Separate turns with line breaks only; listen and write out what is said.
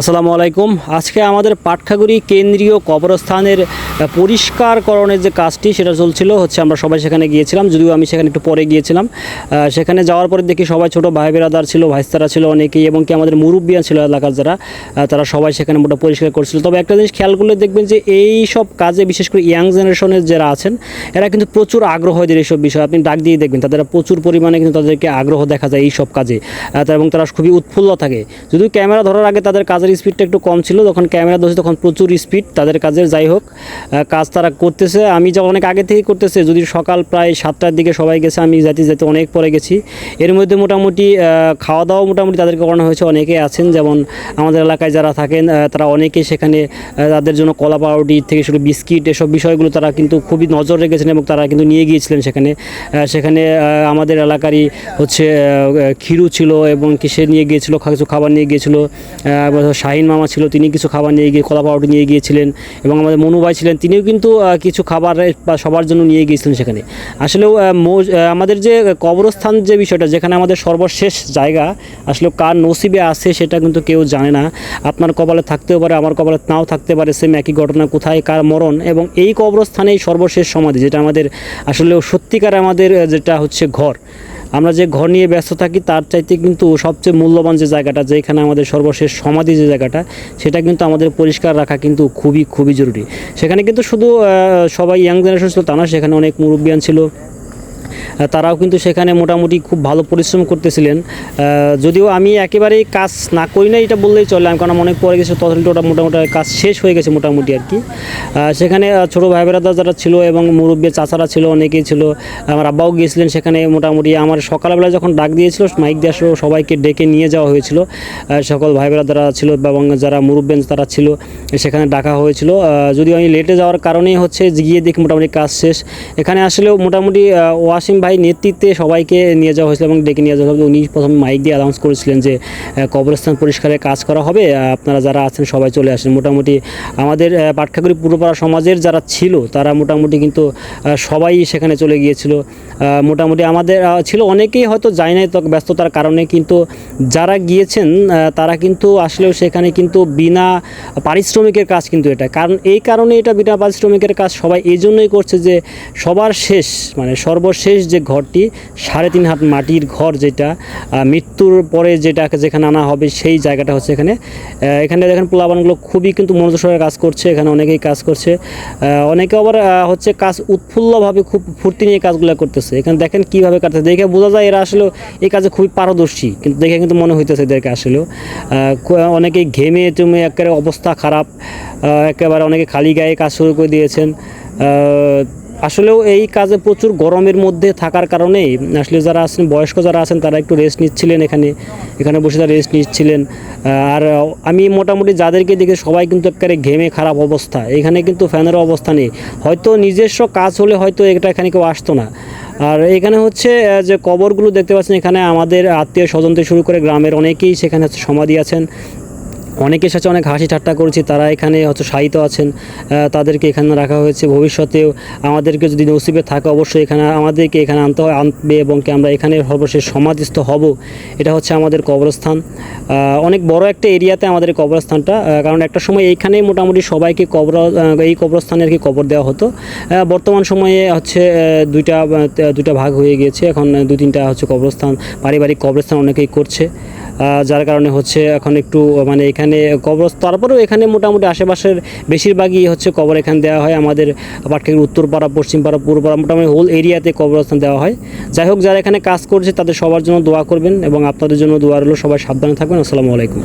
আসসালামু আলাইকুম। আজকে আমাদের পাটখাগুড়ি কেন্দ্রীয় কবরস্থানের পরিষ্কারকরণের যে কাজটি সেটা চলছিল, হচ্ছে আমরা সবাই সেখানে গিয়েছিলাম, যদিও আমি সেখানে একটু পরে গিয়েছিলাম। সেখানে যাওয়ার পরে দেখি সবাই ছোট ভাই বেরাদার ছিল, ভাইস্তারা ছিল অনেকেই, এবং কি আমাদের মুরব্বিয়ান ছিল এলাকার যারা তারা সবাই সেখানে মোটা পরিষ্কার করছিল। তবে একটা জিনিস খেয়াল করলে দেখবেন যে এই সব কাজে, বিশেষ করে ইয়াং জেনারেশনের যারা আছেন, এরা কিন্তু প্রচুর আগ্রহ এদের এইসব বিষয়। আপনি ডাক দিয়ে দেখবেন, তাদের প্রচুর পরিমাণে কিন্তু তাদেরকে আগ্রহ দেখা যায় এই সব কাজে। এবং তারা খুবই উৎফুল্ল থাকে। যদিও ক্যামেরা ধরার আগে তাদের কাজের স্পিডটা একটু কম ছিল, যখন ক্যামেরা ধরছে তখন প্রচুর স্পিড তাদের কাজের। যাই হোক কাজ তারা করতেছে। আমি যা অনেক আগে থেকেই করতেছে, যদি সকাল প্রায় সাতটার দিকে সবাই গেছে, আমি যাতে যাতে অনেক পরে গেছি। এর মধ্যে মোটামুটি খাওয়া দাওয়া মোটামুটি তাদেরকে করানো হয়েছে অনেকে আছেন। যেমন আমাদের এলাকায় যারা থাকেন তারা অনেকেই সেখানে তাদের জন্য কলা পাউরুটি থেকে শুরু বিস্কিট, এসব বিষয়গুলো তারা কিন্তু খুবই নজর রেখেছেন এবং তারা কিন্তু নিয়ে গিয়েছিলেন সেখানে। সেখানে আমাদের এলাকারই হচ্ছে ক্ষীরু ছিল এবং কি সে নিয়ে গিয়েছিল কিছু খাবার নিয়ে গিয়েছিল। শাহিন মামা ছিল, তিনি কিছু খাবার নিয়ে গিয়ে কলা পাউরুটি নিয়ে গিয়েছিলেন এবং আমাদের মনু ভাই ছিলেন তিনিও কিন্তু কিছু খাবার বা সবার জন্য নিয়ে গিয়েছিলেন সেখানে। আসলেও আহ, আমাদের যে কবরস্থান যে বিষয়টা যেখানে আমাদের সর্বশেষ জায়গা আসলে কার নসিবে আছে সেটা কিন্তু কেউ জানে না। আপনার কপালে থাকতেও পারে আমার কপালে নাও থাকতে পারে সেম একই ঘটনা কোথায় কার মরণ। এবং এই কবরস্থানেই সর্বশেষ সমাধি যেটা আমাদের আসলে সত্যিকার আমাদের যেটা হচ্ছে ঘর। আমরা যে ঘর নিয়ে ব্যস্ত থাকি, তার চাইতে কিন্তু সবচেয়ে মূল্যবান যে জায়গাটা, যেখানে আমাদের সর্বশেষ সমাধি যে জায়গাটা, সেটা কিন্তু আমাদের পরিষ্কার রাখা কিন্তু খুবই খুবই জরুরি। সেখানে কিন্তু শুধু সবাই ইয়াং জেনারেশন ছিল তা না, সেখানে অনেক মুরব্বিয়ান ছিল। তারাও কিন্তু সেখানে মোটামুটি খুব ভালো পরিশ্রম করতেছিলেন। যদিও আমি একেবারেই কাজ না করি না এটা বললেই চলে। আমি কারণ অনেক পরে গেছে ওটা মোটামুটি কাজ শেষ হয়ে গেছে মোটামুটি আর কি। সেখানে ছোটো ভাই বেড়াদা যারা ছিল এবং মুরব্বী চাচারা ছিল, অনেকেই ছিল, আমার আব্বাও গিয়েছিলেন সেখানে মোটামুটি। আমার সকালবেলা যখন ডাক দিয়েছিল, মাইক দিয়ে সবাইকে ডেকে নিয়ে যাওয়া হয়েছিল। সকল ভাই বেড়াদারা ছিল এবং যারা মুরব্বেন তারা ছিল, সেখানে ডাকা হয়েছিল। যদিও আমি লেটে যাওয়ার কারণেই হচ্ছে গিয়ে দেখি মোটামুটি কাজ শেষ। এখানে আসলেও মোটামুটি ওয়াসিম ভাই নেতৃত্বে সবাইকে নিয়ে যাওয়া হয়েছিল এবং ডেকে নিয়ে যাওয়া উনি প্রথমে মাইক দিয়ে অ্যানাউন্স করেছিলেন যে কবরস্থান পরিষ্কারের কাজ করা হবে। আপনারা যারা আছেন সবাই চলে আসেন। মোটামুটি আমাদের পাটখাগুড়ি পূর্বপাড়া সমাজের যারা ছিল, তারা মোটামুটি কিন্তু সবাই সেখানে চলে গিয়েছিল। মোটামুটি আমাদের ছিল অনেকেই হয়তো যায় নাই তো ব্যস্ততার কারণে, কিন্তু যারা গিয়েছেন তারা কিন্তু আসলেও সেখানে কিন্তু বিনা পারিশ্রমিকের কাজ কিন্তু এটা। কারণ এই কারণে এটা বিনা পারিশ্রমিকের কাজ সবাই এই জন্যই করছে যে, সবার শেষ মানে সর্বশেষ যে ঘরটি, সাড়ে তিন হাত মাটির ঘর যেটা মৃত্যুর পরে যেটাকে যেখানে আনা হবে সেই জায়গাটা হচ্ছে এখানে। এখানে দেখেন পোলাবানগুলো খুবই কিন্তু মনোযোগ কাজ করছে, এখানে অনেকেই কাজ করছে। অনেকে আবার হচ্ছে কাজ উৎফুল্লভাবে খুব ফুর্তি নিয়ে কাজগুলো করতেছে। এখানে দেখেন কীভাবে কাটতে দেখে বোঝা যায় এরা আসলে এই কাজে খুবই পারদর্শী, কিন্তু দেখে কিন্তু মনে হইতেছে এদেরকে আসলেও। অনেকেই ঘেমে টেমে একেবারে অবস্থা খারাপ একেবারে অনেকে খালি গায়ে কাজ শুরু করে দিয়েছেন। আসলেও এই কাজে প্রচুর গরমের মধ্যে থাকার কারণেই আসলে যারা আছেন, বয়স্ক যারা আছেন, তারা একটু রেস্ট নিচ্ছিলেন এখানে এখানে বসে তারা রেস্ট নিচ্ছিলেন। আর আমি মোটামুটি যাদেরকে দেখে সবাই কিন্তু একেবারে ঘেমে খারাপ অবস্থা। এখানে কিন্তু ফ্যানেরও অবস্থা নেই। হয়তো নিজস্ব কাজ হলে হয়তো এটা এখানে কেউ আসতো না। আর এখানে হচ্ছে যে কবরগুলো দেখতে পাচ্ছেন, এখানে আমাদের আত্মীয় স্বজন থেকে শুরু করে গ্রামের অনেকেই সেখানে সমাধি আছেন। অনেকের সাথে অনেক হাসি ঠাট্টা করেছি, তারা এখানে হয়তো সাহিত্য আছেন তাদেরকে এখানে রাখা হয়েছে। ভবিষ্যতেও আমাদেরকে যদি নসিবে থাকে, অবশ্যই এখানে আমাদেরকে এখানে আনতে হয়, আনবে এবং কি আমরা এখানে সর্বশেষ সমাধিস্থ হব। এটা হচ্ছে আমাদের কবরস্থান। অনেক বড় একটা এরিয়াতে আমাদের কবরস্থানটা কারণ একটা সময় এইখানেই মোটামুটি সবাইকে কবর এই কবরস্থানে আর কি কবর দেওয়া হতো। বর্তমান সময়ে হচ্ছে দুইটা দুইটা ভাগ হয়ে গিয়েছে। এখন দু তিনটা হচ্ছে কবরস্থান, পারিবারিক কবরস্থান অনেকেই করছে। যার কারণে হচ্ছে এখন একটু মানে এখানে কবর, তারপরেও এখানে মোটামুটি আশেপাশের বেশিরভাগই হচ্ছে কবর এখানে দেওয়া হয়। আমাদের পাটকের উত্তরপাড়া পশ্চিমপাড়া পূর্বপাড়া মোটামুটি হোল এরিয়াতে কবরস্থান দেওয়া হয়। যাই হোক, যারা এখানে কাজ করছে তাদের সবার জন্য দোয়া করবেন এবং আপনাদের জন্য দোয়া রইল। সবাই সাবধানে থাকবেন। আসসালামু আলাইকুম।